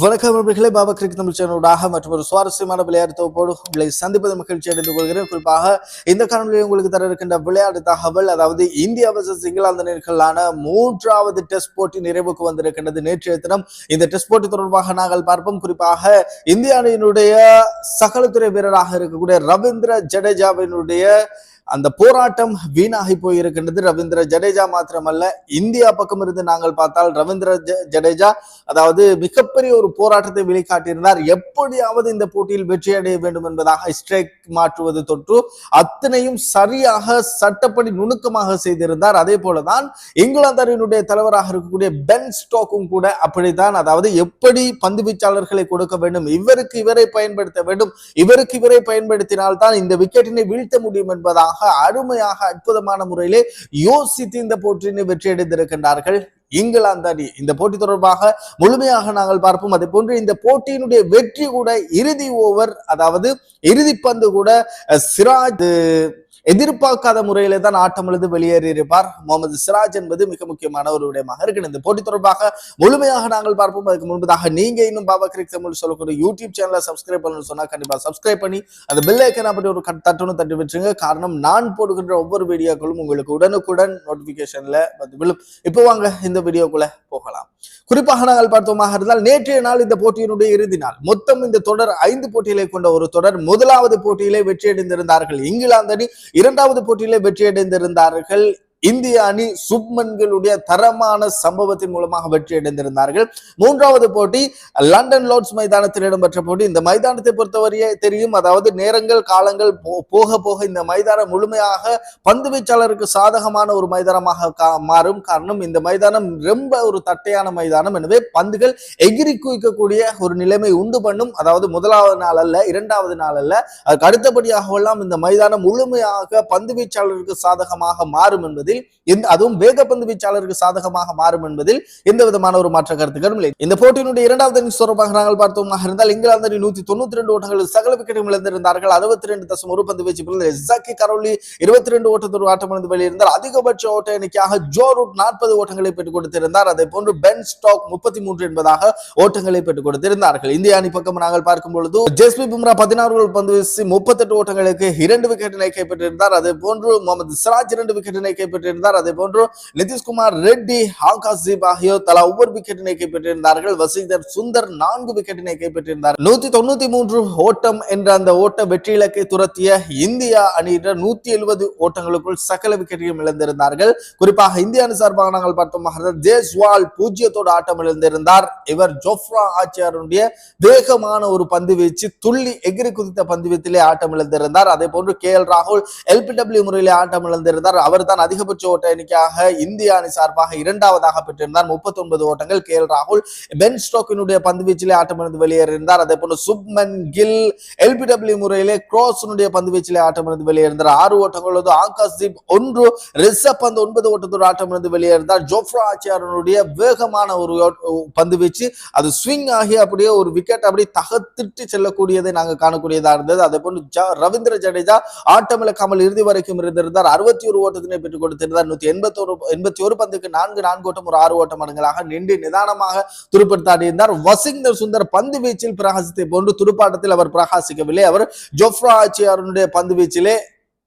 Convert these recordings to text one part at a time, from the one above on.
வணக்கம் நண்பர்களே பாபா கிரிக்கெட் தமிழ் சேனலோடாக மற்றும் ஒரு சுவாரஸ்யமான விளையாட்டு தொகுப்போடு உங்களை சந்திப்பது மகிழ்ச்சி அடைந்து கொள்கிறேன். குறிப்பாக இந்த காணொலியில் உங்களுக்கு தர இருக்கின்ற விளையாட்டு தகவல் அதாவது இந்தியா வர்சஸ் இங்கிலாந்து நேர்களான மூன்றாவது டெஸ்ட் போட்டி நிறைவுக்கு வந்திருக்கின்றது. நேற்றைய தினம் இந்த டெஸ்ட் போட்டி தொடர்பாக நாங்கள் பார்ப்போம். குறிப்பாக இந்திய அணியினுடைய சகலத்துறை வீரராக இருக்கக்கூடிய ரவீந்திர ஜடேஜாவினுடைய அந்த போராட்டம் வீணாகி போயிருக்கின்றது ரவீந்திர ஜடேஜா மாத்திரமல்ல. இந்தியா பக்கம் இருந்து நாங்கள் பார்த்தால் ரவீந்திர ஜடேஜா அதாவது மிகப்பெரிய ஒரு போராட்டத்தை வெளிக்காட்டியிருந்தார். எப்படியாவது இந்த போட்டியில் வெற்றி அடைய வேண்டும் என்பதாக ஸ்ட்ரைக் மாற்றுவது தொற்று அத்தனையும் சரியாக சட்டப்படி நுணுக்கமாக செய்திருந்தார். அதே போலதான் இங்கிலாந்து அணியினுடைய தலைவராக இருக்கக்கூடிய பென் ஸ்டோக்கும் கூட அப்படித்தான் அதாவது எப்படி பந்து வீச்சாளர்களை கொடுக்க வேண்டும் இவருக்கு இவரை பயன்படுத்த வேண்டும் இவருக்கு இவரை பயன்படுத்தினால்தான் இந்த விக்கெட்டினை வீழ்த்த முடியும் என்பதாக அருமையாக அற்புதமான முறையிலே யோசித்து இந்த போட்டியினை வெற்றியடைந்திருக்கின்றார்கள் இங்கிலாந்து அணி. இந்த போட்டி தொடர்பாக முழுமையாக நாங்கள் பார்ப்போம். அதே போன்று இந்த போட்டியினுடைய வெற்றி கூட இறுதி ஓவர் அதாவது இறுதி பந்து கூட சிராஜ் எதிர்பார்க்காத முறையில தான் ஆட்டம் எழுது வெளியேறி இருப்பார். முகமது சிராஜ் என்பது மிக முக்கியமான ஒரு விடயமாக இருக்கு இந்த போட்டி தொடர்பாக முழுமையாக நாங்கள் பார்ப்போம். அதுக்கு முன்பதாக நீங்க இன்னும் பாபா கிரிக் தமிழ் சொல்லக்கூடிய யூடியூப் சேனலை சப்ஸ்கிரைப் பண்ணணும்னு சொன்னா கண்டிப்பா சப்ஸ்கிரைப் பண்ணி அந்த பெல் ஐக்கன் அப்படி ஒரு தட்டணும் தட்டி விட்டுருங்க. காரணம் நான் போடுகின்ற ஒவ்வொரு வீடியோக்களும் உங்களுக்கு உடனுக்குடன் நோட்டிபிகேஷன்ல வந்து விழும். இப்போ வாங்க இந்த வீடியோக்குள்ள போகலாம். குறிப்பாக நாங்கள் பார்த்தோமாக இருந்தால் நேற்றைய நாள் இந்த போட்டியினுடைய இறுதி நாள். மொத்தம் இந்த தொடர் ஐந்து போட்டிகளை கொண்ட ஒரு தொடர். முதலாவது போட்டியிலே வெற்றியடைந்திருந்தார்கள் இங்கிலாந்து அணி. இரண்டாவது போட்டியிலே வெற்றியடைந்திருந்தார்கள். இந்திய அணி சுப்மன்களுடைய தரமான சம்பவத்தின் மூலமாக வெற்றி அடைந்திருந்தார்கள். மூன்றாவது போட்டி லண்டன் லோர்ட்ஸ் மைதானத்தில் இடம்பெற்ற போட்டி. இந்த மைதானத்தை பொறுத்தவரையே தெரியும் அதாவது நேரங்கள் காலங்கள் போ- போக போக இந்த மைதானம் முழுமையாக பந்து வீச்சாளருக்கு சாதகமான ஒரு மைதானமாக கா- மாறும் காரணம் இந்த மைதானம் ரொம்ப ஒரு தட்டையான மைதானம். எனவே பந்துகள் எகிரி குவிக்கக்கூடிய ஒரு நிலைமை உண்டு பண்ணும். அதாவது முதலாவது நாள் அல்ல இரண்டாவது நாள் அல்ல. அதுக்கு அடுத்தபடியாக எல்லாம் இந்த மைதானம் முழுமையாக பந்து வீச்சாளருக்கு சாதகமாக மாறும் என்பது என்பதில் எந்த அதுவும் வேகப்பந்து வீச்சாளருக்கு சாதகமாக மாறும் என்பதில் எந்த விதமான ஒரு மாற்ற கருத்துக்களும் இல்லை. இந்த போட்டியினுடைய இரண்டாவது இன்னிங்ஸ் தொடர்பாக நாங்கள் பார்த்தோமாக இருந்தால் இங்கிலாந்து அணி நூத்தி தொண்ணூத்தி ரெண்டு ஓட்டங்கள் சகல விக்கெட்டும் இழந்திருந்தார்கள். அறுபத்தி ரெண்டு தசம் ஒரு பந்து வீச்சு பிறந்த ஜக்கி கரோலி இருபத்தி ரெண்டு ஓட்டத்தோடு ஆட்டம் இழந்து வெளியிருந்தார் அதிகபட்ச ஓட்ட எண்ணிக்கையாக ஜோ ரூட் நாற்பது ஓட்டங்களை பெற்றுக் கொடுத்திருந்தார். அதே போன்று பென் ஸ்டாக் முப்பத்தி மூன்று என்பதாக ஓட்டங்களை பெற்றுக் கொடுத்திருந்தார்கள். இந்திய அணி பக்கம் நாங்கள் பார்க்கும் பொழுது ஜெஸ்பி பும்ரா பதினாறு பந்து வீசி முப்பத்தெட்டு ஓட்டங்களுக்கு இரண்டு விக்கெட்டினை கைப்பற்றியிருந்தார் அதே போன்று முகமது சிராஜ் இரண்டு விக்கெட்டினை கைப்பற்றி பெற்றிருந்தார் அதே போன்று நிதிஷ்குமார் ரெட்டி ஆகாஷ் ஆகியோர் தலா ஒவ்வொரு விக்கெட்டினை கைப்பற்றியிருந்தார்கள். வசீதர் சுந்தர் நான்கு விக்கெட்டினை கைப்பற்றியிருந்தார். நூத்தி தொண்ணூத்தி மூன்று ஓட்டம் என்ற அந்த ஓட்ட வெற்றி இலக்கை துரத்திய இந்தியா அணியினர் நூத்தி எழுபது ஓட்டங்களுக்குள் சகல விக்கெட்டையும் இழந்திருந்தார்கள். குறிப்பாக இந்திய அணி சார்பாக நாங்கள் பார்த்தோம் ஜேஸ்வால் பூஜ்ஜியத்தோடு ஆட்டம் இழந்திருந்தார். இவர் ஜோப்ரா ஆச்சியாருடைய வேகமான ஒரு பந்து வீச்சு துள்ளி எகிரி குதித்த பந்து வீச்சிலே ஆட்டம் இழந்திருந்தார். அதே போன்று கே எல் ராகுல் எல்பிடபிள்யூ முறையிலே ஆட்டம் இழந்திருந்தார். அவர் தான் அதிகபட்ச ஓட்ட எண்ணிக்கையாக இந்திய அணி சார்பாக இரண்டாவதாக பெற்றிருந்தார். முப்பத்தி ஒன்பது ஓட்டங்கள் கே எல் ராகுல். பென் ஸ்டோக்கினுடைய பந்து வீச்சிலே ஆட்டமிருந்து வெளியேறியிருந்தார். அதே போன்று சுப்மன் கில் எல்பிடபிள்யூ முறையிலே குரோஸனுடைய பந்து வீச்சிலே ஆட்டமிருந்து வெளியேறினார் ஆறு ஓட்டங்களோடு ஆகாஷ் தீப் ஒன்று ரிஷப் பந்து ஒன்பது ஓட்டத்தோடு ஆட்டமிருந்து வெளியேறினார் ஜோஃப்ரா ஆச்சியாரனுடைய வேகமான ஒரு பந்து வீச்சு. அது ஸ்விங் ஆகி அப்படியே ஒரு விக்கெட் அப்படியே தகத்திட்டு செல்லக்கூடியதை நாங்கள் காணக்கூடியதா இருந்தது. அதே போன்று ரவீந்திர ஜடேஜா ஆட்டமிழக்காமல் இறுதி வரைக்கும் இருந்திருந்தார். அறுபத்தி ஒரு ஓட்டத்தினை பெற்றுக் கொடுத்திருந்தார் நூத்தி எண்பத்தோரு எண்பத்தி ஒரு பந்துக்கு நான்கு நான்கு ஓட்டம் ஒரு ஆறு ஓட்டம் மடங்களாக நின்று நிதானமாக துடுப்படுத்தாடி இருந்தார். வசிந்தர் சுந்தர் பந்து வீச்சில் பிரகாசித்தை போன்று துடுப்பாட்டத்தில் அவர் பிரகாசிக்கவில்லை. அவர் ஜோஃப்ரா ஆச்சியாருடைய பந்து வீச்சிலே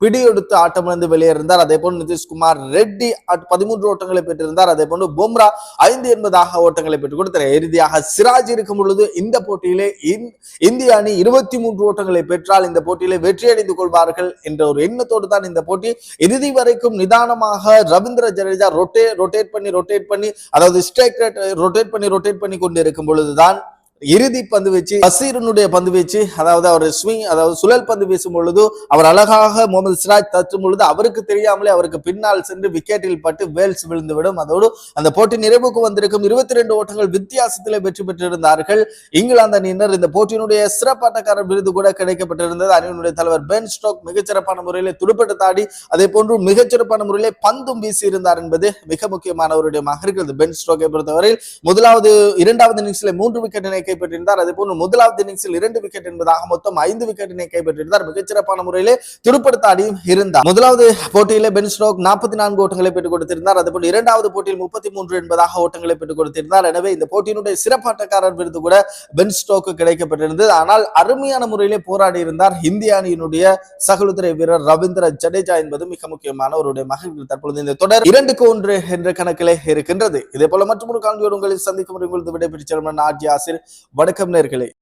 பிடியெடுத்து ஆட்டமிழந்து வெளியேறினார் அதே போன்று நிதிஷ்குமார் ரெட்டி பதிமூன்று ஓட்டங்களை பெற்றிருந்தார். அதே போன்று பும்ரா ஐந்து என்பதாக ஓட்டங்களை பெற்றுக் கொடுத்தார் இறுதியாக சிராஜ் இருக்கும் பொழுது இந்த போட்டியிலே இந்- இந்திய அணி இருபத்தி மூன்று ஓட்டங்களை பெற்றால் இந்த போட்டியிலே வெற்றியடைந்து கொள்வார்கள் என்ற ஒரு எண்ணத்தோடு தான் இந்த போட்டி இறுதி வரைக்கும் நிதானமாக ரவீந்திர ஜடேஜா ரொட்டே ரொட்டேட் பண்ணி ரொட்டேட் பண்ணி அதாவது ஸ்ட்ரைக் ரொட்டேட் பண்ணி ரொட்டேட் பண்ணி கொண்டு இருக்கும் பொழுதுதான் இறுதி பந்து வீச்சு பசீரனுடைய பந்து வீச்சு அதாவது அவர் ஸ்விங் அதாவது சுழல் பந்து வீசும் பொழுது அவர் அழகாக முகமது சிராஜ் தற்றும் பொழுது அவருக்கு தெரியாமலே அவருக்கு பின்னால் சென்று விக்கெட்டில் பட்டு வேல்ஸ் விழுந்துவிடும். அதோடு அந்த போட்டி நிறைவுக்கு வந்திருக்கும் இருபத்தி ரெண்டு ஓட்டங்கள் வித்தியாசத்திலே வெற்றி பெற்றிருந்தார்கள். இங்கிலாந்து அணியினர் இந்த போட்டியினுடைய சிறப்பாட்டக்காரர் விருது கூட கிடைக்கப்பட்டிருந்தது. அணியினுடைய தலைவர் பென் ஸ்டோக் மிகச்சிறப்பான முறையிலே துடுப்பட்டு தாடி அதே போன்று மிகச்சிறப்பான முறையிலே பந்தும் வீசி இருந்தார் என்பது மிக முக்கியமான ஒரு விடயமாக இருக்கிறது. பென் ஸ்டோக்கை பொறுத்தவரையில் முதலாவது இரண்டாவது இன்னிங்ஸ்ல மூன்று விக்கெட் கைப்பற்றியிருந்தார். அதே போன்று முதலாவது இன்னிங்ஸில் இரண்டு விக்கெட் என்பதாக மொத்தம் ஐந்து விக்கெட்டினை கைப்பற்றியிருந்தார். மிகச்சிறப்பான முறையிலே துடுப்படுத்த அடியும் இருந்தார். முதலாவது போட்டியிலே பென் ஸ்டோக் நாற்பத்தி நான்கு ஓட்டங்களை பெற்றுக் கொடுத்திருந்தார். அதேபோல் இரண்டாவது போட்டியில் முப்பத்தி மூன்று என்பதாக ஓட்டங்களை பெற்றுக் கொடுத்திருந்தார். எனவே இந்த போட்டியினுடைய சிறப்பாட்டக்காரர் விருது கூட பென் ஸ்டோக்கு கிடைக்கப்பட்டிருந்தது. ஆனால் அருமையான முறையிலே போராடி இருந்தார் இந்திய அணியினுடைய சகலுத்திரை வீரர் ரவீந்திர ஜடேஜா என்பது மிக முக்கியமான அவருடைய மகன்கள் தற்பொழுது இந்த தொடர் இரண்டுக்கு ஒன்று என்ற கணக்கிலே இருக்கின்றது. இதே போல மற்றொரு காணொலியோடு உங்களை சந்திக்கும் வரை விடைபெற்று ஆர்ஜி ஆசிர். வணக்கம் நேர்களே.